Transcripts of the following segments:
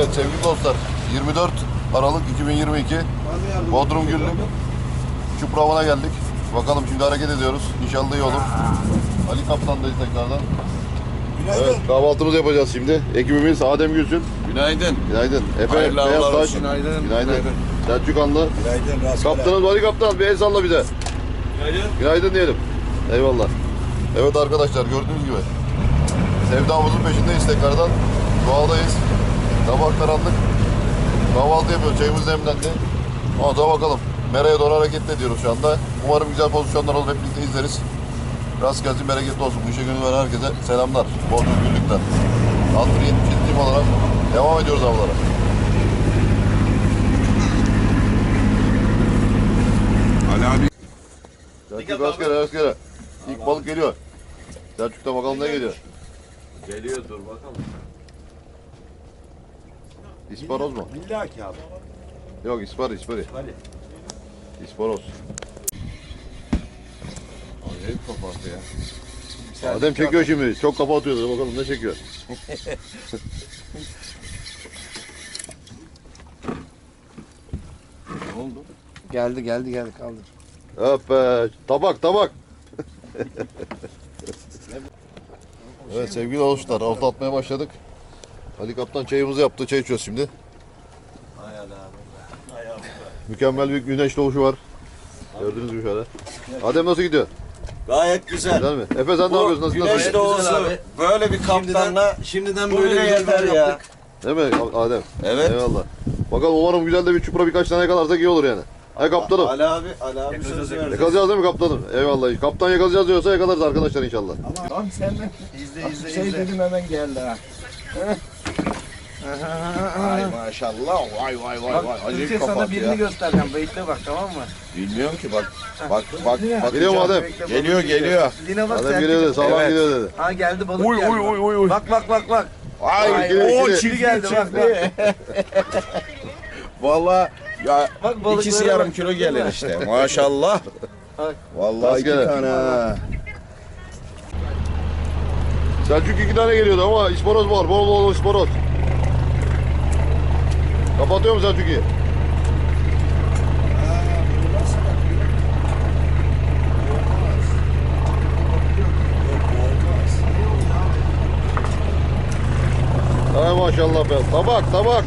Evet sevgili dostlar 24 Aralık 2022 Bodrum Güllük Çuprava'na geldik. Bakalım şimdi hareket ediyoruz. İnşallah iyi olur. Ali Kaptan'dayız tekrardan. Evet kahvaltımızı yapacağız şimdi. Ekibimiz Adem Gülsün. Günaydın. Günaydın. Efe Hayırlı Beyaz Taş. Günaydın. Günaydın. Selçuk Anlı. Günaydın rastgele. Kaptanız Ali Kaptan bir el salla bize. Günaydın. Günaydın diyelim. Eyvallah. Evet arkadaşlar gördüğünüz gibi sevdamızın peşindeyiz tekrardan. Doğadayız. Sabah karanlık. Kahvaltı yapıyoruz. Çayımız demlendi. Ondan sonra bakalım. Mera'ya doğru hareket ediyoruz şu anda. Umarım güzel pozisyonlar olur. Hep birlikte izleriz. Rast gelsin, bereketli olsun. Bu işe gönül veren herkese selamlar. Bodrum Güllük'ten. Altın 77 tim olarak devam ediyoruz avlara. Ali abi. Selçuk rastgele rastgele. İlk balık geliyor. Selçuk'ta bakalım ne geliyor. Geliyor dur bakalım. İsparoz mu? Billaki abi. Yok ispar ispari. Hadi. İsparoz. Acayip kapattı ya. Adem çekiyor şimdi. Çok kafa atıyordu. Bakalım ne çekiyor. Ne oldu? Geldi geldi geldi kaldır. Be. Tabak tabak. evet sevgili dostlar. Avta atmaya başladık. Ali Kaptan çayımızı yaptı. Çay içiyoruz şimdi. Mükemmel bir güneş doğuşu var. Gördüğünüz gibi şöyle. Adem nasıl gidiyor? Gayet güzel. Güzel mi? Efe sen ne yapıyorsun? Nasıl güneş nasıl? doğusu abi. böyle bir kaptanla Şimdiden böyle böyle yeter ya. yaptık. Değil mi Adem? Evet. Eyvallah. Bakalım umarım güzel de bir çupra birkaç tane yakalarsak iyi olur yani. Hay kaptanım. Ali abi, Ali abi söz verdi. Yakalayacağız değil mi kaptanım? Eyvallah. Kaptan yakalayacağız diyorsa yakalarız arkadaşlar inşallah. Tamam senden. İzle izle Şey dedim hemen geldi ha. Ay maşallah. Vay vay vay vay. Bak Acayip Türkçe sana birini ya. göstereceğim. Bekle bak tamam mı? Bilmiyorum ki bak. Bak bak bak. Geliyor mu? Bekle, Geliyor balık geliyor. Line bak Adem sen. geliyor dedi. Sağlam Evet. geliyor dedi. Ha geldi balık Uy geldi. uy uy uy uy. Bak bak bak bak. Ay ikili, o ikili. çift geldi, bak, bak. Vallahi ya Bak balıklara ikisi yarım bak, kilo gelir işte. Maşallah. Bak. Vallahi iki Rastgele. tane. ha. Selçuk iki tane geliyordu ama ispanoz var. Bol bol ispanoz. Kapatıyor mu Selçuk'u? Ay maşallah be. Tabak tabak.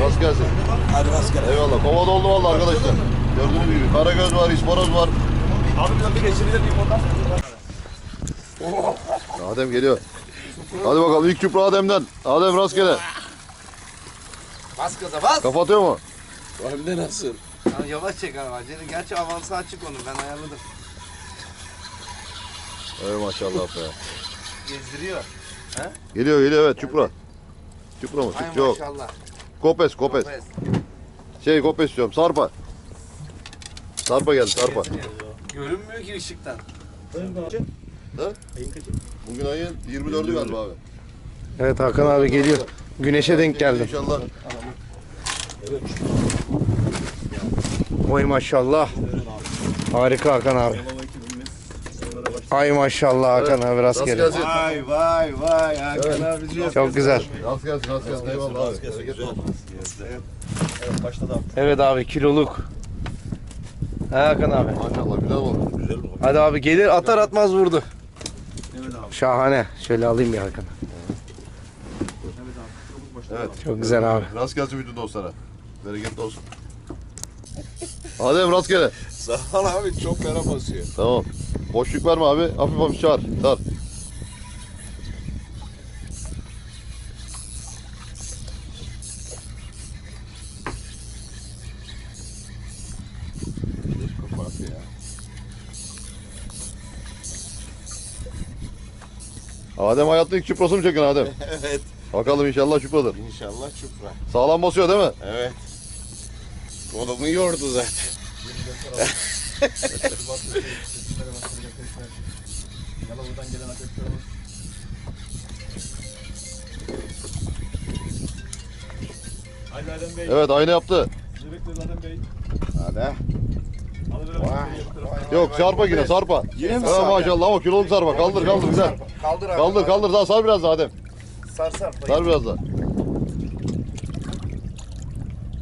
Rast gelsin. Hadi rastgele. Eyvallah. Kova doldu vallahi arkadaşlar. Gördüğünüz gibi. Karagöz var, ispanoz var. Abi bir geçebilir miyim ondan? Adem geliyor. Hadi bakalım ilk çupra Adem'den. Adem rastgele. Bas gaza bas. Kapatıyor mu? Hem de nasıl? Ha, yavaş çek abi. acele. Gerçi avansı açık onu ben ayarladım. Ey maşallah be. Gezdiriyor. Geliyor geliyor evet çupra. Çupra mı? Ay Çupra yok. maşallah. Kopes kopes. Kopes. Şey kopes diyorum. Sarpa. Sarpa geldi sarpa. Görünmüyor ki ışıktan. Bugün ayın 24'ü galiba abi. Evet Hakan abi geliyor. Güneşe denk geldim. İnşallah. Oy maşallah. Harika Hakan abi. Ay maşallah Hakan abi Rast rastgele. gelsin. Vay vay vay Hakan abicim. Çok güzel. Rast gelsin rast gelsin. Eyvallah abi. Evet başladı abi. Evet abi kiloluk. Ha Hakan abi. Maşallah güzel oldu. Güzel mi? Hadi abi gelir atar atmaz vurdu. Şahane. Şöyle alayım bir Hakan. Evet. Çok güzel abi. Rast gelsin bütün dostlara. Bereketli olsun. Adem rastgele. Sağ ol abi çok fena basıyor. Tamam. Boşluk verme abi. Hafif hafif çağır. Çağır. Adem hayatta ilk çuprası mı çekin Adem? Evet. Bakalım inşallah çupradır. İnşallah çupra. Sağlam basıyor değil mi? Evet. Kolumu yordu zaten. Evet aynı yaptı. Hadi. Yok sarpa yine sarpa. Yine mi sarpa? maşallah ama kiloluk sarpa. Kaldır kaldır güzel. Kaldır abi. Kaldır kaldır daha sar biraz daha Adem. Sar sar. Sar biraz daha.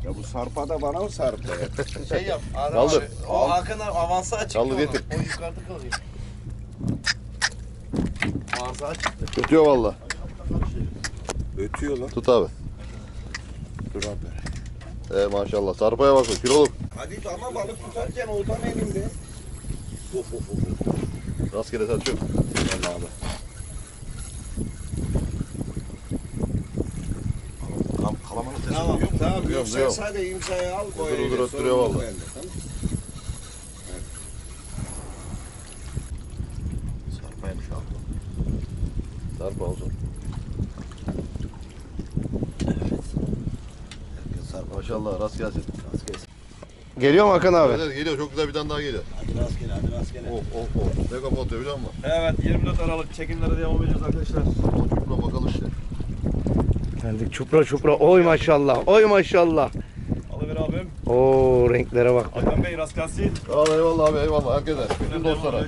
Ya bu sarpa da bana mı sarpa? Şey yap. Adem Kaldır. abi, O Hakan abi avansa açık. Kaldır, onu. getir. O yukarıda kalıyor. Avansa açık. Tutuyor valla. Ötüyor lan. Tut abi. Dur abi. Ee, maşallah. Sarpaya bakın. Kiloluk. Hadi ama balık tutarken oltan elimde. Rastgele tartıyor. Gel abi. Tamam kalamanı test Tamam tamam. Yok, sen sadece imzayı al koy. Dur, dur, duruyor bende, tamam. Sarpaymış abi. Sarpa olsun. Herkes sarpa. Maşallah. Rast gelsin. Rast gelsin. Geliyor mu Hakan abi? Evet, evet, geliyor. Çok güzel bir tane daha geliyor. Hadi rastgele hadi rastgele. Of of of. Ne kafa atıyor biliyor musun? Evet 24 Aralık çekimlere devam ediyoruz arkadaşlar. Çupra bakalım işte. Geldik çupra çupra. Oy maşallah. Oy maşallah. Alıver abim. Oo renklere bak. Hakan Bey rast gelsin. Ol eyvallah abi eyvallah herkese. Bütün dostlara.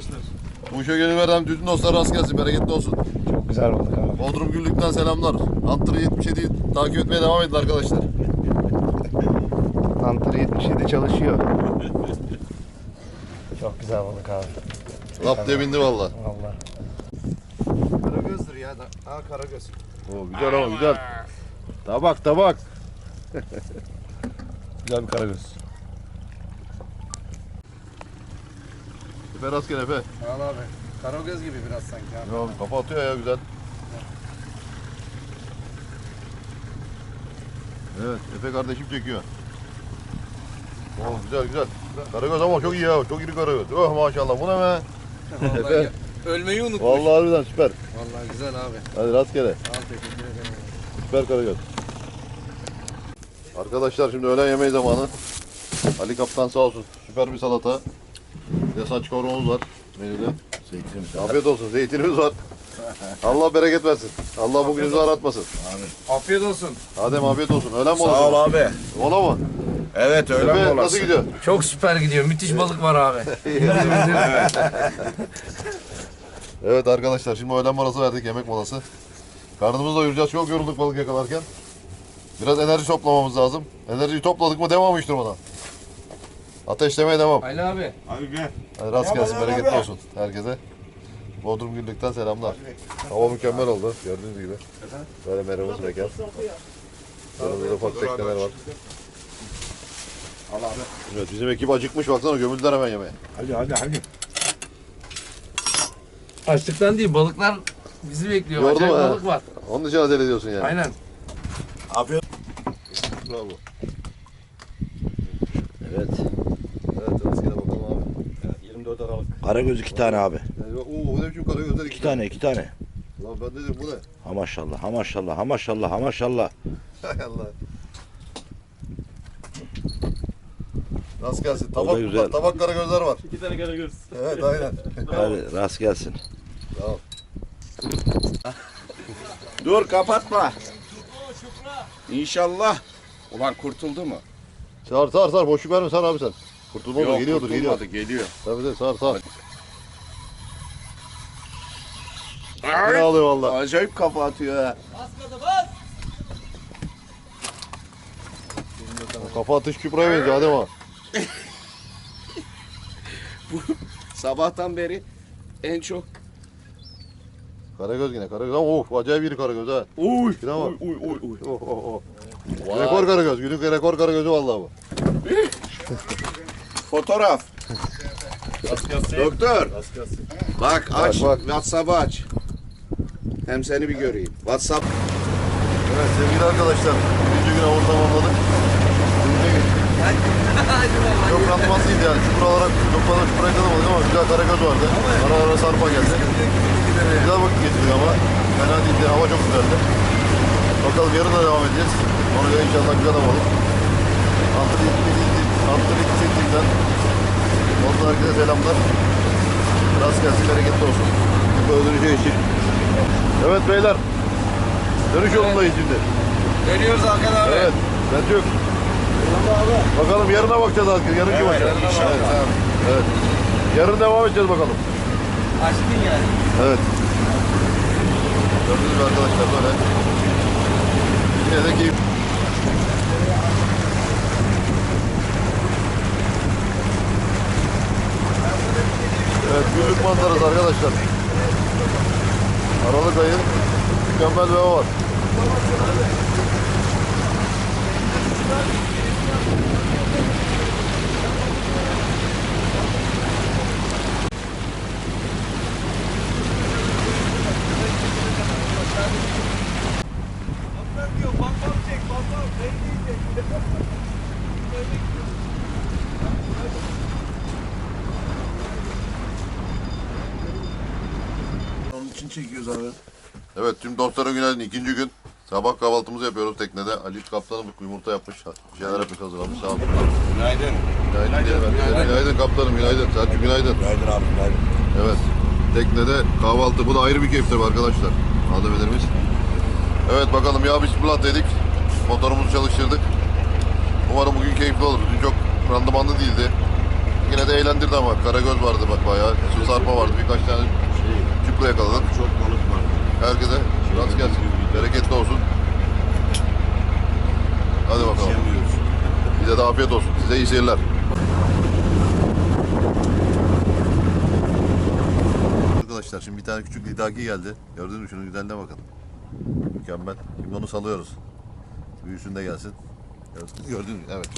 Bu işe gönül veren bütün dostlara rast gelsin. Bereketli olsun. Çok güzel balık abi. Bodrum Güllük'ten selamlar. Hunter 77 takip etmeye devam edin arkadaşlar. Hunter 77 çalışıyor. Çok güzel balık abi. Lap diye bindi valla. Vallahi. Karagöz'dür ya. Ha Karagöz. Oo, güzel ama güzel. Tabak tabak. Güzel bir Karagöz. Efe rast gel Efe. Al abi. Karagöz gibi biraz sanki abi. Ya, kafa atıyor ya güzel. Evet Efe kardeşim çekiyor. Oo, güzel güzel. Karagöz ama çok iyi ya. Çok iri karagöz. Oh maşallah. Bu ne be? Ölmeyi unutmuş. Vallahi harbiden süper. Vallahi güzel abi. Hadi rastgele. Teşekkür ederim. Süper Karagöz. Arkadaşlar şimdi öğlen yemeği zamanı. Ali Kaptan sağ olsun. Süper bir salata. Bir de saç kavrumuz var menüde. Zeytinimiz. Afiyet olsun. Zeytinimiz var. Allah bereket versin. Allah bugününüzü aratmasın. Afiyet olsun. Adem afiyet olsun. Öğlen mi Sağ ol abi. Ola mı? Evet öyle mi nasıl olası? gidiyor? Çok süper gidiyor. Müthiş balık var abi. Evet arkadaşlar şimdi öğlen molası verdik yemek molası. Karnımızı doyuracağız. Çok yorulduk balık yakalarken. Biraz enerji toplamamız lazım. Enerjiyi topladık mı devam işte buna. Ateşlemeye devam. Ali abi. Abi gel. Hadi rast gelsin, bana bereketli olsun herkese. Bodrum Güllük'ten selamlar. Hava mükemmel oldu gördüğünüz gibi. Böyle meramız mekan. Yanımızda ufak tekneler var. Al abi. Evet bizim ekip acıkmış baksana gömüldüler hemen yemeğe. Hadi hadi hadi. Açlıktan değil balıklar bizi bekliyor. Yordu Acayip mu, balık var. Onun için acele ediyorsun yani. Aynen. Afiyet. Bravo. Evet. Evet rastgele bakalım abi. 24 Aralık. Karagöz iki tane abi. Yani, oo ne biçim karagözler İki tane iki tane. Lan ben dedim bu ne? Ha maşallah ha maşallah ha maşallah ha maşallah. Hay Allah. Rast gelsin. Tabak, güzel. tabak karagözler var. İki tane Karagöz. Evet aynen. Hadi rast gelsin. Tamam. Dur kapatma. İnşallah. Ulan kurtuldu mu? Sar sar sar boşluk verme sar abi sen. Kurtulma olur geliyordur geliyor. kurtulmadı, geliyor. Tabii de sar sar. Ne alıyor valla. Acayip kafa atıyor ha. Kafa atış küpraya benziyor Adem ağa. Sabahtan beri en çok Karagöz yine karagöz of acayip bir karagöz ha. Uy. Şuna bak. Uy uy uy. Oh, oh, oh. Vay. Rekor karagöz. Günlük rekor karagözü vallahi bu. Fotoğraf. Doktor. Bak aç. bak. WhatsApp'ı aç. Hem seni bir göreyim. WhatsApp. Evet sevgili arkadaşlar. Birinci gün avını tamamladık. Denize geçtik. Çok randımansıydı yani. Çukur olarak çok fazla çukur yakaladık ama güzel karagöz vardı. Ara ara sarpa geldi. Güzel vakit geçirdik ama. Fena değildi. Hava çok güzeldi. Bakalım yarın da devam edeceğiz. Ona göre inşallah güzel hava olur. Antrenör İlkisi'nden Ondan herkese selamlar. Rast gelsin, bereketli olsun. Öldürücü için. Evet beyler. Dönüş yolundayız şimdi. Dönüyoruz Hakan abi. Evet. Ben yok. Bakalım yarına bakacağız artık. Yarınki maça. inşallah. Evet, evet. Yarın devam edeceğiz bakalım. Açtın yani. Evet. Gördüğünüz gibi arkadaşlar böyle Yine de keyif. Evet, günlük manzarası arkadaşlar. Aralık ayı mükemmel bir hava var. Çekiyoruz abi. Evet tüm dostlara günaydın. İkinci gün. Sabah kahvaltımızı yapıyoruz teknede. Ali kaptanım yumurta yapmış. Bir şeyler yapmış hazırlamış. Sağ olun. Günaydın. Günaydın. Günaydın, günaydın kaptanım. Günaydın. Selçuk günaydın. Günaydın abi günaydın. Evet. Teknede kahvaltı. Bu da ayrı bir keyif tabii arkadaşlar. Malzemelerimiz. Evet bakalım ya bismillah dedik. Motorumuzu çalıştırdık. Umarım bugün keyifli olur. Dün çok randımanlı değildi. Yine de eğlendirdi ama. Karagöz vardı bak bayağı. Su sarpa vardı. Birkaç tane çupra yakaladık. Çok balık var. Herkese rast gelsin. Bereketli olsun. Hadi bakalım. Bize de afiyet olsun. Size iyi seyirler. Arkadaşlar şimdi bir tane küçük lidaki geldi. Gördünüz mü şunun güzelliğine bakın. Mükemmel. Şimdi onu salıyoruz. Büyüsün de gelsin. Gördünüz mü? Evet.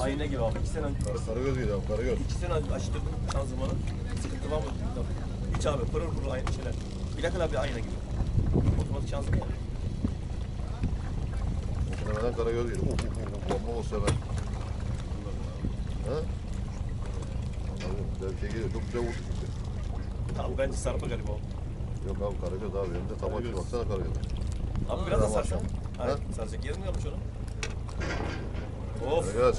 Ayna gibi abi. İki sene önce, Karagöz geliyor abi, karagöz. iki sene önce açtırdım şanzımanı. Sıkıntı var mı? Hiç abi pırıl pırıl aynı şeyler. Plakalar bir ayna gibi. Otomatik şanzıman ya. Muhtemelen karagöz geliyor. Uf uf uf. Bomba olsa ben. Ha? Abi, şey geliyor. Çok güzel vurdu çünkü. Abi bence sarpa galiba o. Yok abi karagöz abi. Tam açıyor. Baksana karagöz. Abi biraz da Tamam, sarsa. tamam. Hayır, saracak yerim mi yapmış onu? Of. Karagöz.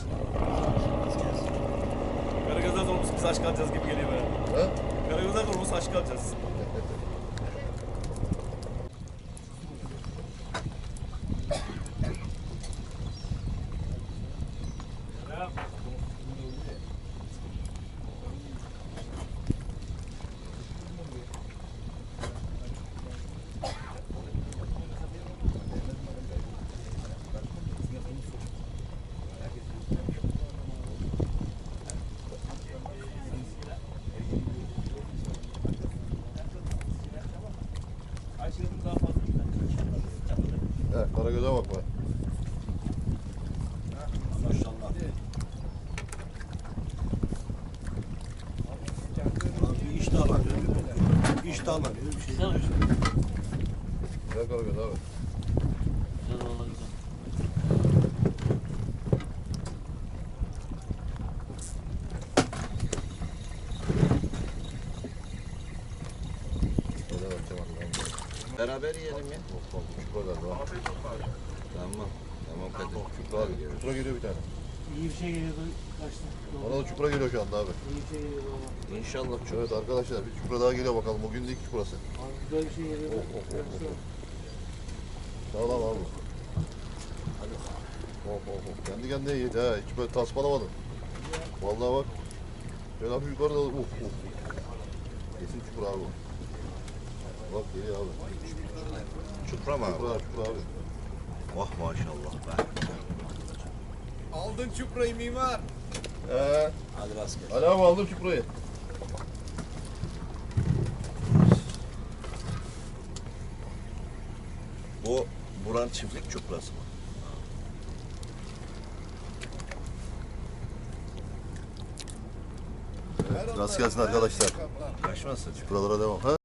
Karagözler dolmuş biz aşk alacağız gibi geliyor bana. Ha? Karagözler dolmuş aşk alacağız. Evet, Karagöz'e bak be. Maşallah. Abi iş de alamıyor. De alamıyor. Bir şey. Güzel Karagöz abi. Şöyle bakacağım Allah'ım. Beraber yiyelim ya. Çupra galiba. Tamam. Tamam Kadir. Çupra abi. Çupra geliyor bir tane. İyi bir şey geliyordu kaçtı. Bana da çupra geliyor şu anda abi. İyi bir şey geliyordu ama. İnşallah çok. Evet arkadaşlar bir çupra daha geliyor bakalım. Bugün de ilk çuprası. Abi güzel bir şey geliyordu. Of, of, of, of. Sağlam abi. Of of of. Kendi kendine yedi ha. Hiç böyle tasmalamadın. Vallahi bak. Şöyle hafif yukarıda uf uf. Kesin çupra abi. Bak geliyor abi. Çupra mı abi? Çupra çupra abi. Vah maşallah be. Aldın çuprayı mimar. Ee, Hadi rast gel. Ali abi aldım çuprayı. Bu buranın çiftlik çuprası mı? Rast gelsin arkadaşlar. Kaçmasın. Çupralara devam. Ha?